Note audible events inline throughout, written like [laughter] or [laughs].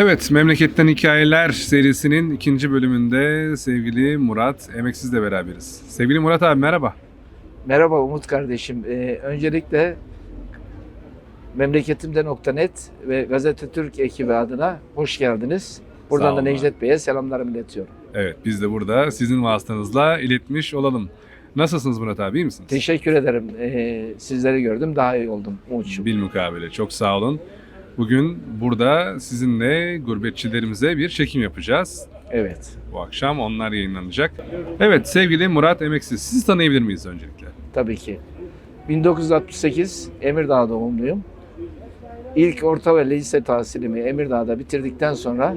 Evet, Memleketten Hikayeler serisinin ikinci bölümünde sevgili Murat Emeksiz'le beraberiz. Sevgili Murat abi merhaba. Merhaba Umut kardeşim. Ee, öncelikle memleketimde.net ve Gazete Türk ekibi adına hoş geldiniz. Buradan da Necdet Bey'e selamlarımı iletiyorum. Evet, biz de burada sizin vasıtanızla iletmiş olalım. Nasılsınız Murat abi, iyi misiniz? Teşekkür ederim. Ee, sizleri gördüm, daha iyi oldum Umut'cum. Bilmukabele, çok sağ olun. Bugün burada sizinle gurbetçilerimize bir çekim yapacağız. Evet, Bu akşam onlar yayınlanacak. Evet, sevgili Murat Emeksiz, sizi tanıyabilir miyiz öncelikle? tabii ki. 1968 Emirdağ doğumluyum. İlk orta ve lise tahsilimi Emirdağ'da bitirdikten sonra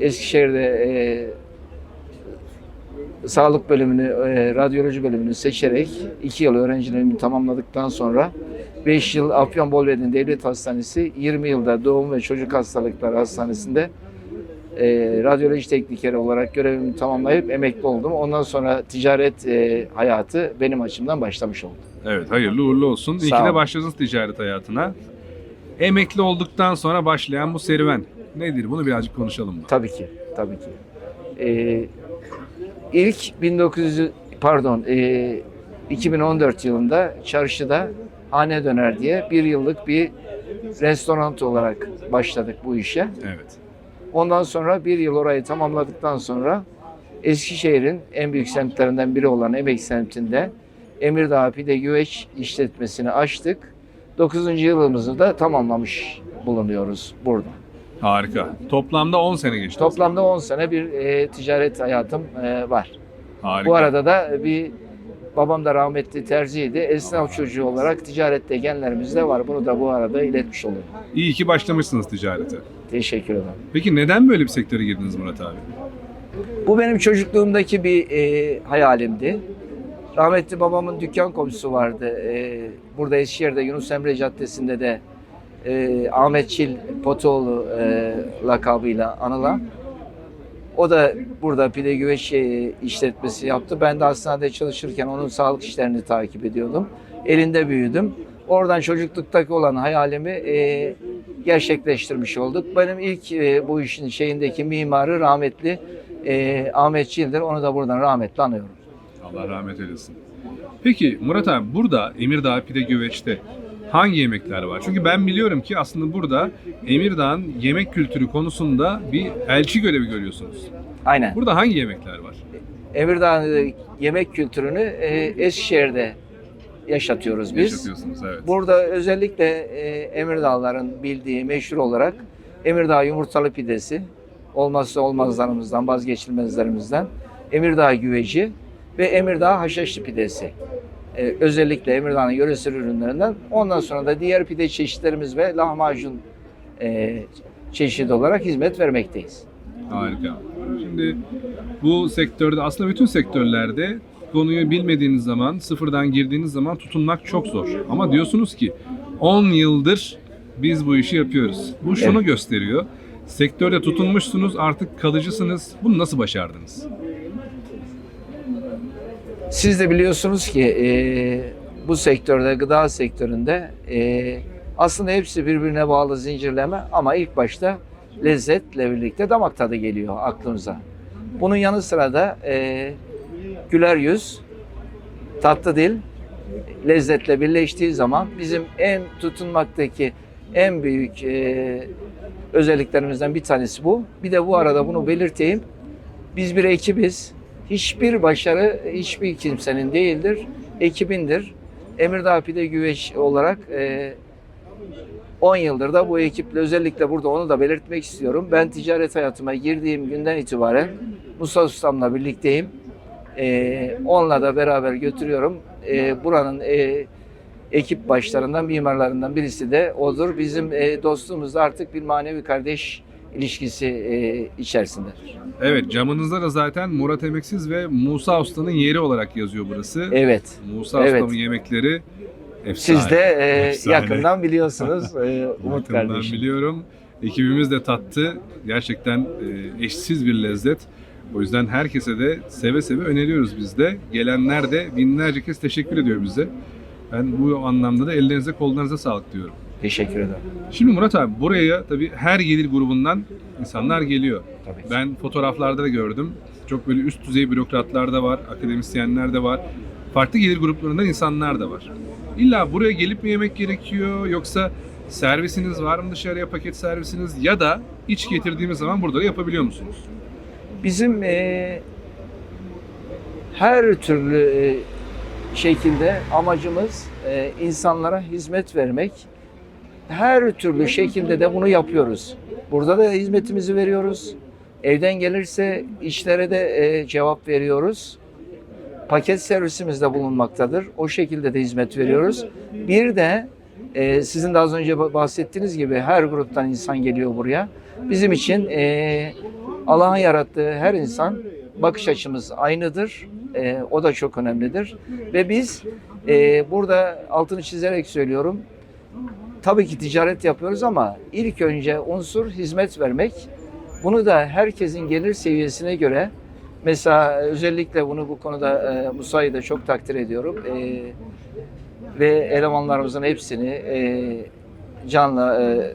Eskişehir'de e, sağlık bölümünü, e, radyoloji bölümünü seçerek 2 yıl öğrenciliğimi tamamladıktan sonra 5 yıl Afyon Bolvedin Devlet Hastanesi, 20 yılda Doğum ve Çocuk Hastalıkları Hastanesi'nde e, radyoloji teknikeri olarak görevimi tamamlayıp emekli oldum. Ondan sonra ticaret e, hayatı benim açımdan başlamış oldu. Evet, hayırlı uğurlu olsun. İyi ki de başladınız ticaret hayatına. Emekli olduktan sonra başlayan bu serüven nedir? Bunu birazcık konuşalım mı? Tabii ki, tabii ki. Ee, ilk 1900 pardon e, 2014 yılında çarşıda Hane Döner diye bir yıllık bir restoran olarak başladık bu işe. Evet. Ondan sonra bir yıl orayı tamamladıktan sonra Eskişehir'in en büyük semtlerinden biri olan Emek semtinde Emirdağ Pide Güveç işletmesini açtık. 9. yılımızı da tamamlamış bulunuyoruz burada. Harika. Toplamda 10 sene geçti. Toplamda 10 sene bir e, ticaret hayatım e, var. Harika. Bu arada da bir babam da rahmetli terziydi. Esnaf çocuğu olarak ticarette genlerimiz de var. Bunu da bu arada iletmiş oluyorum. İyi ki başlamışsınız ticarete. Teşekkür ederim. Peki neden böyle bir sektöre girdiniz Murat abi? Bu benim çocukluğumdaki bir e, hayalimdi. Rahmetli babamın dükkan komşusu vardı. E, burada Eskişehir'de Yunus Emre Caddesi'nde de e, Ahmet Çil Potoğlu e, lakabıyla anılan. O da burada pide güveç e, işletmesi yaptı. Ben de hastanede çalışırken onun sağlık işlerini takip ediyordum. Elinde büyüdüm. Oradan çocukluktaki olan hayalimi e, gerçekleştirmiş olduk. Benim ilk e, bu işin şeyindeki mimarı rahmetli e, Ahmet Çil'dir. Onu da buradan rahmetle anıyorum. Allah rahmet eylesin. Peki Murat abi burada Emirdağ Pide Güveç'te hangi yemekler var? Çünkü ben biliyorum ki aslında burada Emirdağ'ın yemek kültürü konusunda bir elçi görevi görüyorsunuz. Aynen. Burada hangi yemekler var? Emirdağ'ın yemek kültürünü e, Eskişehir'de yaşatıyoruz biz. Yaşatıyorsunuz evet. Burada özellikle e, Emirdağların bildiği meşhur olarak Emirdağ yumurtalı pidesi olmazsa olmazlarımızdan, vazgeçilmezlerimizden Emirdağ güveci ve Emirdağ haşhaşlı pidesi. E, özellikle Emirdağ'ın yöresel ürünlerinden. Ondan sonra da diğer pide çeşitlerimiz ve lahmacun e, çeşidi olarak hizmet vermekteyiz. Harika. Şimdi bu sektörde aslında bütün sektörlerde konuyu bilmediğiniz zaman, sıfırdan girdiğiniz zaman tutunmak çok zor. Ama diyorsunuz ki 10 yıldır biz bu işi yapıyoruz. Bu şunu Evet. gösteriyor. Sektörde tutunmuşsunuz, artık kalıcısınız. Bunu nasıl başardınız? Siz de biliyorsunuz ki e, bu sektörde, gıda sektöründe e, aslında hepsi birbirine bağlı zincirleme ama ilk başta lezzetle birlikte damak tadı geliyor aklımıza. Bunun yanı sıra da e, güler yüz, tatlı dil, lezzetle birleştiği zaman bizim en tutunmaktaki en büyük e, özelliklerimizden bir tanesi bu. Bir de bu arada bunu belirteyim. Biz bir ekibiz. Hiçbir başarı hiçbir kimsenin değildir. Ekibindir. Emirdağ Pide Güveç olarak e, 10 yıldır da bu ekiple özellikle burada onu da belirtmek istiyorum. Ben ticaret hayatıma girdiğim günden itibaren Musa Ustam'la birlikteyim. E, onunla da beraber götürüyorum. E, buranın e, ekip başlarından, mimarlarından birisi de odur. Bizim e, dostluğumuz da artık bir manevi kardeş ilişkisi e, içerisindedir. Evet, camınızda da zaten Murat Emeksiz ve Musa Usta'nın yeri olarak yazıyor burası. Evet. Musa Evet. Usta'nın yemekleri efsane. Siz de e, Efsane. yakından biliyorsunuz [laughs] e, Umut Yakından kardeşim. biliyorum. Ekibimiz de tattı. Gerçekten e, eşsiz bir lezzet. O yüzden herkese de seve seve öneriyoruz biz de. Gelenler de binlerce kez teşekkür ediyor bize. Ben bu anlamda da ellerinize kollarınıza sağlık diyorum. Teşekkür ederim. Şimdi Murat abi buraya tabii her gelir grubundan insanlar geliyor. Tabii ki. Ben fotoğraflarda da gördüm. Çok böyle üst düzey bürokratlar da var, akademisyenler de var. Farklı gelir gruplarından insanlar da var. İlla buraya gelip mi yemek gerekiyor yoksa servisiniz var mı dışarıya paket servisiniz ya da iç getirdiğimiz zaman burada da yapabiliyor musunuz? Bizim e, her türlü e, şekilde amacımız e, insanlara hizmet vermek. Her türlü şekilde de bunu yapıyoruz. Burada da hizmetimizi veriyoruz. Evden gelirse işlere de e, cevap veriyoruz. Paket servisimiz de bulunmaktadır. O şekilde de hizmet veriyoruz. Bir de e, sizin de az önce bahsettiğiniz gibi her gruptan insan geliyor buraya. Bizim için e, Allah'ın yarattığı her insan bakış açımız aynıdır. E, o da çok önemlidir. Ve biz e, burada altını çizerek söylüyorum. Tabii ki ticaret yapıyoruz ama ilk önce unsur hizmet vermek. Bunu da herkesin gelir seviyesine göre mesela özellikle bunu bu konuda e, Musa'yı da çok takdir ediyorum. E, ve elemanlarımızın hepsini e, canla e,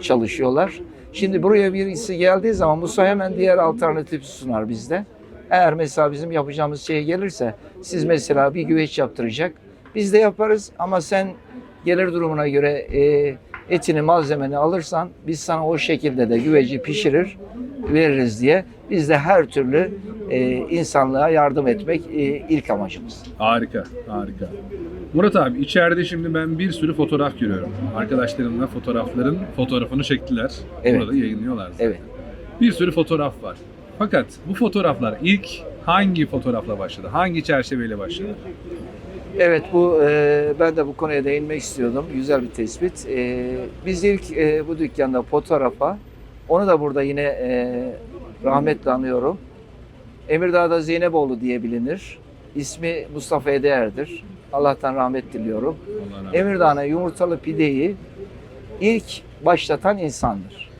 çalışıyorlar. Şimdi buraya birisi geldiği zaman Musa hemen diğer alternatif sunar bizde. Eğer mesela bizim yapacağımız şeye gelirse siz mesela bir güveç yaptıracak. Biz de yaparız ama sen gelir durumuna göre e, etini malzemeni alırsan biz sana o şekilde de güveci pişirir veririz diye biz de her türlü e, insanlığa yardım etmek e, ilk amacımız. Harika, harika. Murat abi içeride şimdi ben bir sürü fotoğraf görüyorum. Arkadaşlarımla fotoğrafların fotoğrafını çektiler. Evet. Burada yayınlıyorlar. zaten. Evet. Bir sürü fotoğraf var. Fakat bu fotoğraflar ilk hangi fotoğrafla başladı? Hangi çerçeveyle başladı? Evet bu e, ben de bu konuya değinmek istiyordum. Güzel bir tespit. E, biz ilk e, bu dükkanda fotoğrafa onu da burada yine e, rahmetle anıyorum. Emirdağ'da Zeyneboğlu diye bilinir. İsmi Mustafa Edeer'dir. Allah'tan rahmet diliyorum. Emirdağ'ına yumurtalı pideyi ilk başlatan insandır.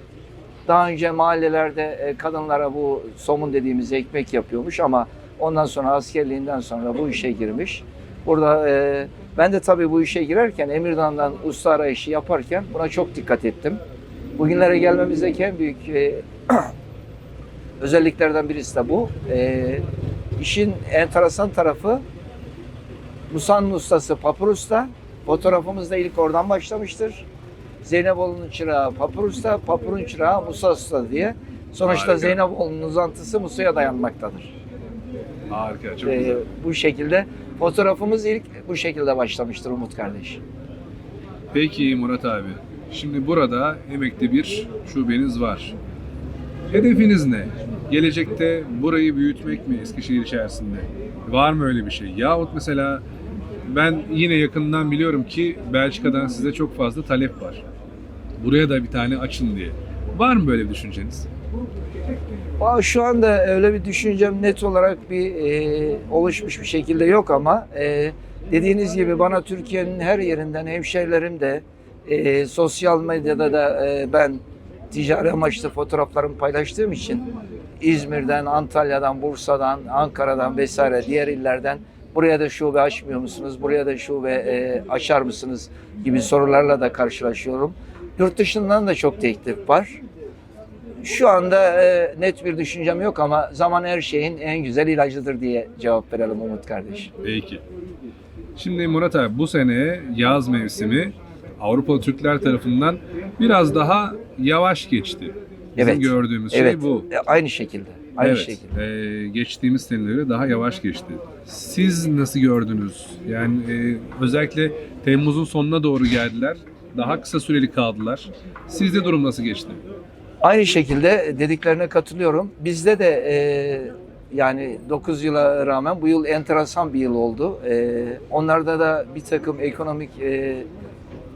Daha önce mahallelerde e, kadınlara bu somun dediğimiz ekmek yapıyormuş ama ondan sonra askerliğinden sonra bu işe girmiş. Burada e, ben de tabii bu işe girerken Emirdağ'dan usta arayışı yaparken buna çok dikkat ettim. Bugünlere gelmemizdeki en büyük e, [clears throat] özelliklerden birisi de bu. E, işin enteresan tarafı Musa'nın ustası Papur Usta. Fotoğrafımız da ilk oradan başlamıştır. Zeyneboğlu'nun çırağı Papur Usta, Papur'un çırağı Musa Usta diye. Sonuçta Harika. Zeyneboğlu'nun uzantısı Musa'ya dayanmaktadır. Harika, çok Ee, güzel. bu şekilde fotoğrafımız ilk bu şekilde başlamıştır Umut kardeş. Peki Murat abi. Şimdi burada emekli bir şubeniz var. Hedefiniz ne? Gelecekte burayı büyütmek mi Eskişehir içerisinde? Var mı öyle bir şey? Yahut mesela ben yine yakından biliyorum ki Belçika'dan size çok fazla talep var. Buraya da bir tane açın diye. Var mı böyle bir düşünceniz? Şu anda öyle bir düşüncem net olarak bir e, oluşmuş bir şekilde yok ama e, dediğiniz gibi bana Türkiye'nin her yerinden hemşerilerim de e, sosyal medyada da e, ben ticari amaçlı fotoğraflarımı paylaştığım için İzmir'den, Antalya'dan, Bursa'dan, Ankara'dan vesaire diğer illerden buraya da şube açmıyor musunuz, buraya da şube e, açar mısınız gibi sorularla da karşılaşıyorum. Yurt dışından da çok teklif var. Şu anda e, net bir düşüncem yok ama zaman her şeyin en güzel ilacıdır diye cevap verelim Umut kardeş. Peki. Şimdi Murat abi bu sene yaz mevsimi Avrupalı Türkler tarafından biraz daha yavaş geçti. Bizim Evet. gördüğümüz evet, şey bu. e, aynı şekilde. Aynı evet, şekilde. e, geçtiğimiz senelere daha yavaş geçti. Siz nasıl gördünüz? Yani e, özellikle Temmuz'un sonuna doğru geldiler. Daha kısa süreli kaldılar. Sizde durum nasıl geçti? Aynı şekilde dediklerine katılıyorum. Bizde de e, yani 9 yıla rağmen bu yıl enteresan bir yıl oldu. E, onlarda da bir takım ekonomik e,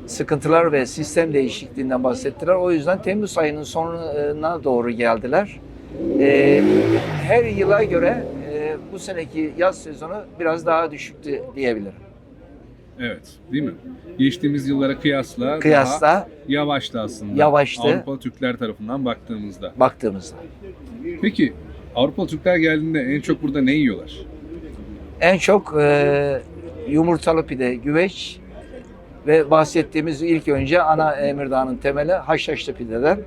sıkıntılar ve sistem değişikliğinden bahsettiler. O yüzden Temmuz ayının sonuna doğru geldiler. E, her yıla göre e, bu seneki yaz sezonu biraz daha düşüktü diyebilirim. Evet, değil mi? Geçtiğimiz yıllara kıyasla, daha Kıyasla yavaştı aslında. Yavaştı. Avrupalı Türkler tarafından baktığımızda. baktığımızda. Peki Avrupalı Türkler geldiğinde en çok burada ne yiyorlar? En çok e, yumurtalı pide, güveç Ve bahsettiğimiz ilk önce ana Emirdağ'ın temeli haşhaşlı pideden.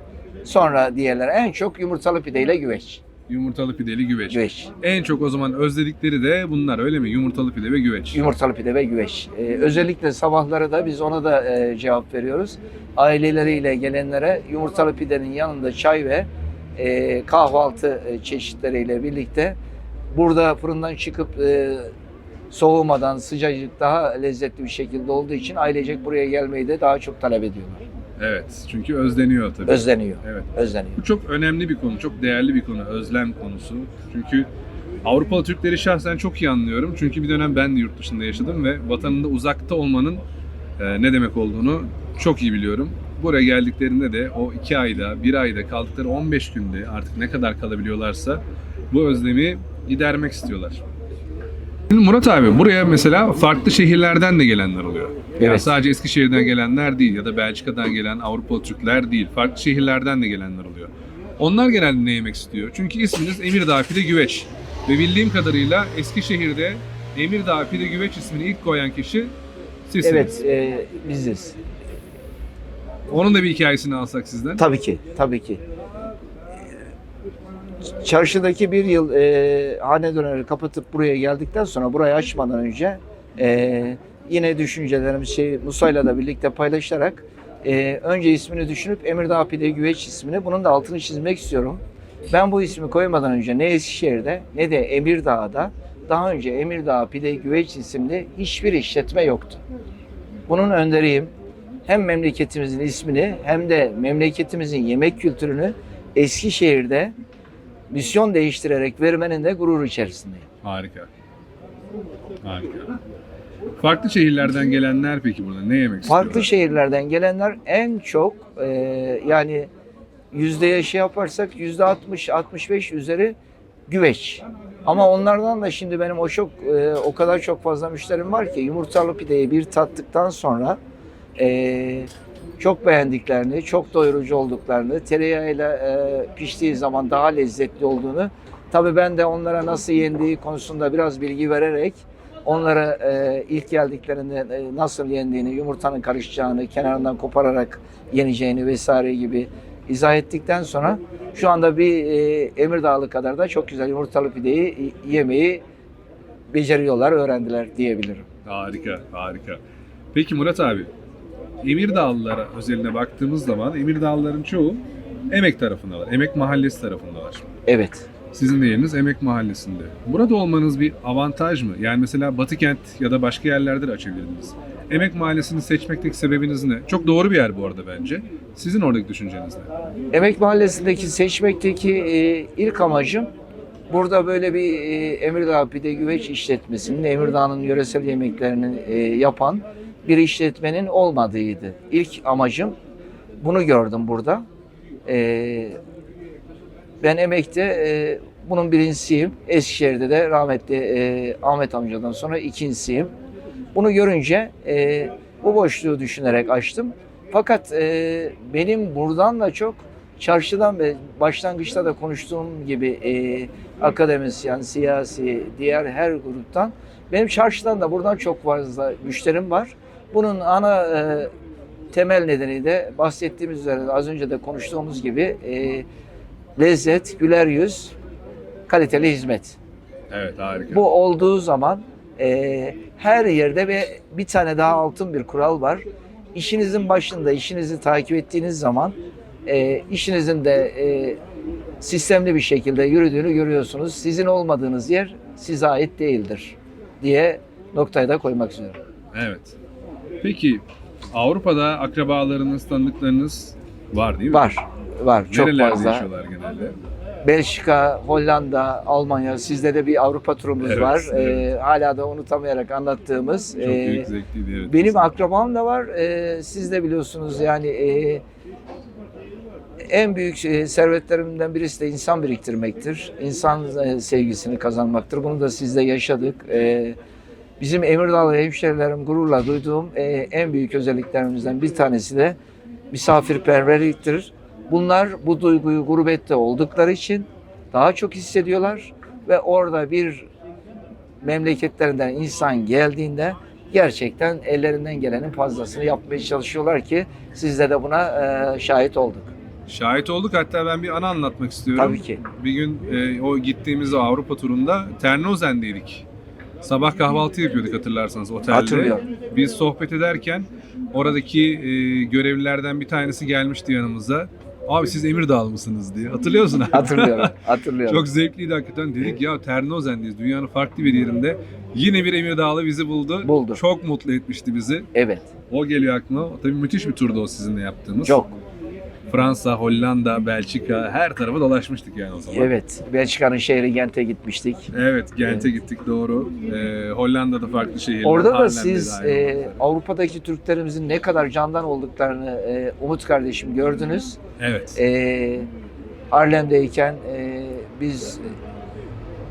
Sonra diğerleri en çok yumurtalı pideyle güveç. Yumurtalı pideli güveç. Güveç. En çok o zaman özledikleri de bunlar öyle mi? Yumurtalı pide ve güveç. Yumurtalı pide ve güveç. Ee, özellikle sabahları da biz ona da e, cevap veriyoruz. Aileleriyle gelenlere yumurtalı pidenin yanında çay ve e, kahvaltı e, çeşitleriyle birlikte burada fırından çıkıp e, soğumadan sıcacık daha lezzetli bir şekilde olduğu için ailecek buraya gelmeyi de daha çok talep ediyorlar. Evet. Çünkü özleniyor tabii. Özleniyor. Evet. Özleniyor. Bu çok önemli bir konu, çok değerli bir konu, özlem konusu. Çünkü Avrupalı Türkleri şahsen çok iyi anlıyorum. Çünkü bir dönem ben de yurt dışında yaşadım ve vatanında uzakta olmanın e, ne demek olduğunu çok iyi biliyorum. Buraya geldiklerinde de o iki ayda, bir ayda kaldıkları 15 günde artık ne kadar kalabiliyorlarsa bu özlemi gidermek istiyorlar. Şimdi Murat abi buraya mesela farklı şehirlerden de gelenler oluyor. Yani Evet. sadece Eskişehir'den gelenler değil ya da Belçika'dan gelen Avrupalı Türkler değil. Farklı şehirlerden de gelenler oluyor. Onlar genelde ne yemek istiyor? Çünkü isminiz Emirdağ Pide Güveç. Ve bildiğim kadarıyla Eskişehir'de Emirdağ Pide Güveç ismini ilk koyan kişi sizsiniz. Evet, e, biziz. Onun da bir hikayesini alsak sizden. Tabii ki, tabii ki. Çarşıdaki bir yıl e, hane döneri kapatıp buraya geldikten sonra burayı açmadan önce e, yine düşüncelerimiz şey Musa'yla da birlikte paylaşarak e, önce ismini düşünüp Emirdağ Pide Güveç ismini bunun da altını çizmek istiyorum. Ben bu ismi koymadan önce ne Eskişehir'de ne de Emirdağ'da daha önce Emirdağ Pide Güveç isimli hiçbir işletme yoktu. Bunun önderiyim hem memleketimizin ismini hem de memleketimizin yemek kültürünü Eskişehir'de misyon değiştirerek vermenin de gurur içerisindeyim. Harika. Harika. Farklı şehirlerden gelenler peki burada ne yemek istiyorlar? Farklı şehirlerden gelenler en çok e, yani yüzdeye şey yaparsak yüzde 60-65 üzeri güveç. Ama onlardan da şimdi benim o çok e, o kadar çok fazla müşterim var ki yumurtalı pideyi bir tattıktan sonra e, çok beğendiklerini, çok doyurucu olduklarını, tereyağıyla e, piştiği zaman daha lezzetli olduğunu. Tabii ben de onlara nasıl yendiği konusunda biraz bilgi vererek onlara e, ilk geldiklerinde e, nasıl yendiğini, yumurtanın karışacağını, kenarından kopararak yeneceğini vesaire gibi izah ettikten sonra şu anda bir e, Emirdağlı kadar da çok güzel yumurtalı pideyi yemeyi beceriyorlar, öğrendiler diyebilirim. Harika, harika. Peki Murat abi, Emirdağlılara özeline baktığımız zaman Emirdağlıların çoğu Emek tarafındalar, Emek Mahallesi tarafındalar. Evet. Sizin de yeriniz Emek Mahallesi'nde. Burada olmanız bir avantaj mı? Yani mesela Batıkent ya da başka yerlerde de açabilirdiniz. Emek Mahallesi'ni seçmekteki sebebiniz ne? Çok doğru bir yer bu arada bence. Sizin oradaki düşünceniz ne? Emek Mahallesi'ndeki seçmekteki e, ilk amacım burada böyle bir e, Emirdağ Pide Güveç işletmesinin, Emirdağ'ın yöresel yemeklerini e, yapan bir işletmenin olmadığıydı. İlk amacım bunu gördüm burada. E, ben Emek'te e, bunun birincisiyim. Eskişehir'de de rahmetli e, Ahmet amcadan sonra ikincisiyim. Bunu görünce e, bu boşluğu düşünerek açtım. Fakat e, benim buradan da çok çarşıdan ve başlangıçta da konuştuğum gibi e, akademisyen, siyasi, diğer her gruptan benim çarşıdan da buradan çok fazla müşterim var. Bunun ana e, temel nedeni de bahsettiğimiz üzere az önce de konuştuğumuz gibi e, lezzet, güler yüz, kaliteli hizmet. Evet, harika. Bu olduğu zaman e, her yerde ve bir tane daha altın bir kural var. İşinizin başında işinizi takip ettiğiniz zaman e, işinizin de e, sistemli bir şekilde yürüdüğünü görüyorsunuz. Sizin olmadığınız yer size ait değildir diye noktayı da koymak istiyorum. Evet. Peki Avrupa'da akrabalarınız, tanıdıklarınız var değil mi? Var, var çok Nerelerde fazla. yaşıyorlar genelde? Belçika, Hollanda, Almanya, sizde de bir Avrupa turumuz Evet, var. evet. E, hala da unutamayarak anlattığımız. Çok e, büyük zevkliydi. Evet. Benim akrabam da var. Ee, siz de biliyorsunuz yani e, en büyük e, servetlerimden birisi de insan biriktirmektir. İnsan e, sevgisini kazanmaktır. Bunu da sizde yaşadık. E, bizim Emirdağlı hemşerilerim gururla duyduğum e, en büyük özelliklerimizden bir tanesi de misafirperverliktir. Bunlar bu duyguyu gurbette oldukları için daha çok hissediyorlar ve orada bir memleketlerinden insan geldiğinde gerçekten ellerinden gelenin fazlasını yapmaya çalışıyorlar ki sizde de buna e, şahit olduk. Şahit olduk hatta ben bir anı anlatmak istiyorum. Tabii ki. Bir gün e, o gittiğimiz o Avrupa turunda Ternausen'deydik. Sabah kahvaltı yapıyorduk hatırlarsanız otelde. Hatırlıyorum. Biz sohbet ederken oradaki e, görevlilerden bir tanesi gelmişti yanımıza. Abi siz Emirdağlı mısınız diye. Hatırlıyorsun abi. Hatırlıyorum. [laughs] Hatırlıyorum. Çok zevkliydi hakikaten. Dedik ya Ternausen'deyiz. Dünyanın farklı bir yerinde. Yine bir Emirdağlı bizi buldu. Buldu. Çok mutlu etmişti bizi. Evet. O geliyor aklıma. Tabii müthiş bir turdu o sizinle yaptığımız. Çok. Fransa, Hollanda, Belçika her tarafa dolaşmıştık yani o zaman. Evet. Belçika'nın şehri Gent'e gitmiştik. Evet, Gent'e gittik doğru. Ee, Hollanda'da farklı şehirler. Orada da Haarlem'de siz e. Avrupa'daki Türklerimizin ne kadar candan olduklarını e, Umut kardeşim gördünüz. Evet. E, Harlem'deyken e, biz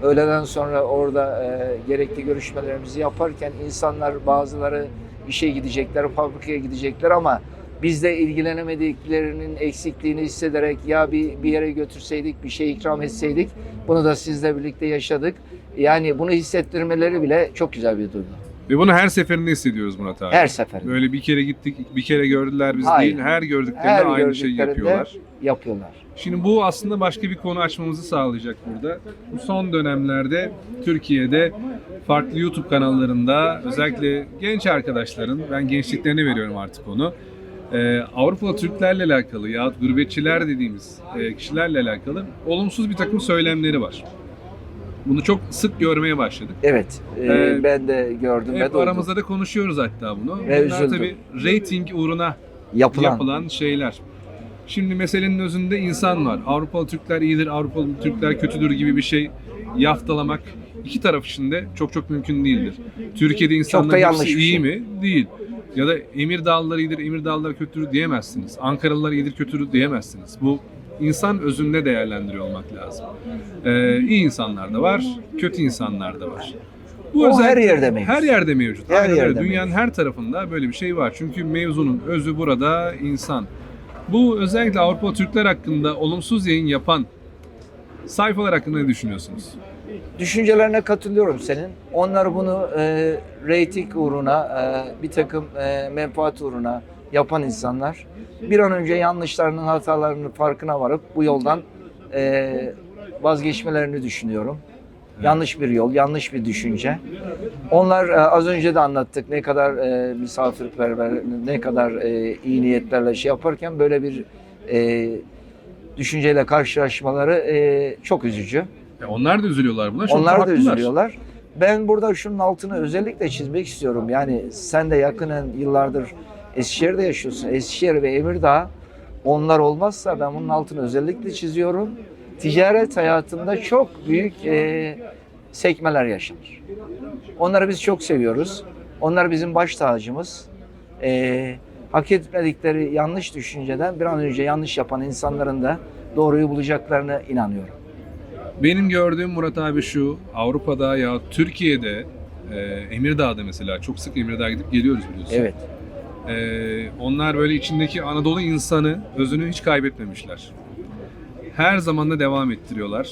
öğleden sonra orada e, gerekli görüşmelerimizi yaparken insanlar bazıları işe gidecekler, fabrikaya gidecekler ama biz de ilgilenemediklerinin eksikliğini hissederek ya bir, bir yere götürseydik, bir şey ikram etseydik bunu da sizle birlikte yaşadık. Yani bunu hissettirmeleri bile çok güzel bir duygu. Ve bunu her seferinde hissediyoruz Murat abi. Her seferinde Böyle bir kere gittik, bir kere gördüler biz Hayır. değil. Her gördüklerinde Her aynı şeyi gördüklerinde- yapıyorlar. yapıyorlar. Şimdi bu aslında başka bir konu açmamızı sağlayacak burada. Bu son dönemlerde Türkiye'de farklı YouTube kanallarında özellikle genç arkadaşların, ben gençliklerine veriyorum artık onu. Ee, Avrupalı Türklerle alakalı ya gurbetçiler dediğimiz e, kişilerle alakalı olumsuz bir takım söylemleri var. Bunu çok sık görmeye başladık. Evet, e, Ee, ben de gördüm Hep aramızda da konuşuyoruz hatta bunu. Ve Bunlar üzüldüm. tabii rating uğruna yapılan. yapılan şeyler. Şimdi meselenin özünde insan var. Avrupalı Türkler iyidir, Avrupalı Türkler kötüdür gibi bir şey yaftalamak iki taraf için de çok çok mümkün değildir. Türkiye'de insanların hepsi iyi şey. mi? Değil. Ya da Emirdağlılar iyidir, Emirdağlılar kötüdür diyemezsiniz. Ankaralılar iyidir, kötüdür diyemezsiniz. Bu insan özünde değerlendiriyor olmak lazım. Ee, iyi insanlar da var, kötü insanlar da var. Bu O özellikle- her yerde mevcut. Her yerde mevcut. Her Aynen yerde Dünyanın her tarafında böyle bir şey var. Çünkü mevzunun özü burada insan. Bu özellikle Avrupa Türkler hakkında olumsuz yayın yapan sayfalar hakkında ne düşünüyorsunuz? Düşüncelerine katılıyorum senin. Onlar bunu e, reyting uğruna, e, bir takım e, menfaat uğruna yapan insanlar bir an önce yanlışlarının, hatalarının farkına varıp bu yoldan e, vazgeçmelerini düşünüyorum. Yanlış bir yol, yanlış bir düşünce. Onlar e, az önce de anlattık ne kadar e, misafirperver, ne kadar e, iyi niyetlerle şey yaparken böyle bir e, düşünceyle karşılaşmaları e, çok üzücü. Ya onlar da üzülüyorlar buna. Çok Onlar da haklılar. üzülüyorlar. Ben burada şunun altını özellikle çizmek istiyorum. Yani sen de yakının yıllardır Eskişehir'de yaşıyorsun. Eskişehir ve Emirdağ onlar olmazsa ben bunun altını özellikle çiziyorum. Ticaret hayatında çok büyük e, sekmeler yaşanır. Onları biz çok seviyoruz. Onlar bizim baş tacımız. E, hak etmedikleri yanlış düşünceden bir an önce yanlış yapan insanların da doğruyu bulacaklarına inanıyorum. Benim gördüğüm Murat abi şu, Avrupa'da ya Türkiye'de, e, Emirdağ'da mesela çok sık Emirdağ'a gidip geliyoruz biliyorsun. Evet. Ee, onlar böyle içindeki Anadolu insanı özünü hiç kaybetmemişler. Her zaman da devam ettiriyorlar.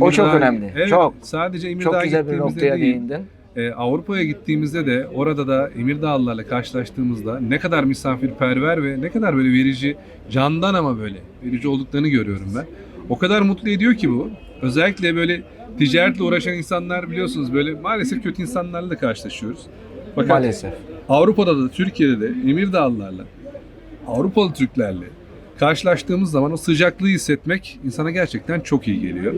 O çok önemli, Evet, çok. Sadece Emirdağ'a Çok güzel bir noktaya değil, değindin. e, Avrupa'ya gittiğimizde de orada da Emirdağlılarla karşılaştığımızda ne kadar misafirperver ve ne kadar böyle verici, candan ama böyle verici olduklarını görüyorum ben. O kadar mutlu ediyor ki bu. Özellikle böyle ticaretle uğraşan insanlar biliyorsunuz böyle maalesef kötü insanlarla da karşılaşıyoruz. Fakat Maalesef. Avrupa'da da Türkiye'de de Emirdağlılarla, Avrupalı Türklerle karşılaştığımız zaman o sıcaklığı hissetmek insana gerçekten çok iyi geliyor.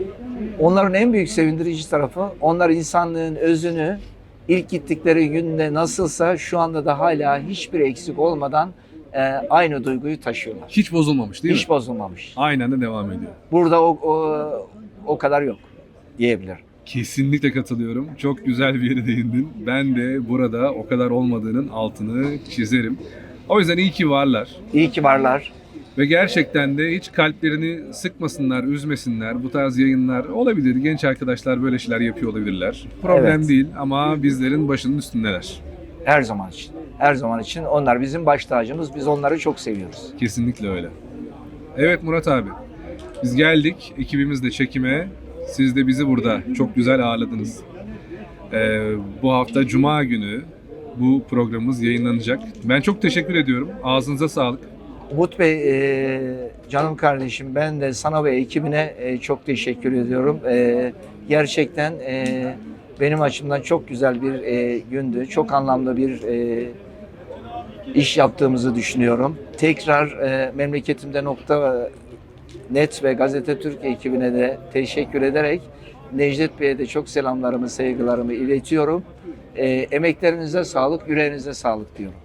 Onların en büyük sevindirici tarafı onlar insanlığın özünü ilk gittikleri günde nasılsa şu anda da hala hiçbir eksik olmadan e, aynı duyguyu taşıyorlar. Hiç bozulmamış değil Hiç mi? bozulmamış. Aynen de devam ediyor. Burada o, o, o kadar yok diyebilirim. Kesinlikle katılıyorum. Çok güzel bir yere değindin. Ben de burada o kadar olmadığının altını çizerim. O yüzden iyi ki varlar. İyi ki varlar. Ve gerçekten de hiç kalplerini sıkmasınlar, üzmesinler. Bu tarz yayınlar olabilir. Genç arkadaşlar böyle şeyler yapıyor olabilirler. Problem Evet. değil ama bizlerin başının üstündeler. Her zaman için. Her zaman için onlar bizim baş tacımız. Biz onları çok seviyoruz. Kesinlikle öyle. Evet Murat abi. Biz geldik ekibimizle çekime. Siz de bizi burada çok güzel ağırladınız. Ee, bu hafta Cuma günü bu programımız yayınlanacak. Ben çok teşekkür ediyorum. Ağzınıza sağlık. Umut Bey, e, canım kardeşim ben de sana ve ekibine e, çok teşekkür ediyorum. E, gerçekten e, benim açımdan çok güzel bir e, gündü. Çok anlamlı bir e, iş yaptığımızı düşünüyorum. Tekrar e, memleketimde nokta net ve Gazete Türk ekibine de teşekkür ederek Necdet Bey'e de çok selamlarımı, saygılarımı iletiyorum. E, emeklerinize sağlık, yüreğinize sağlık diyorum.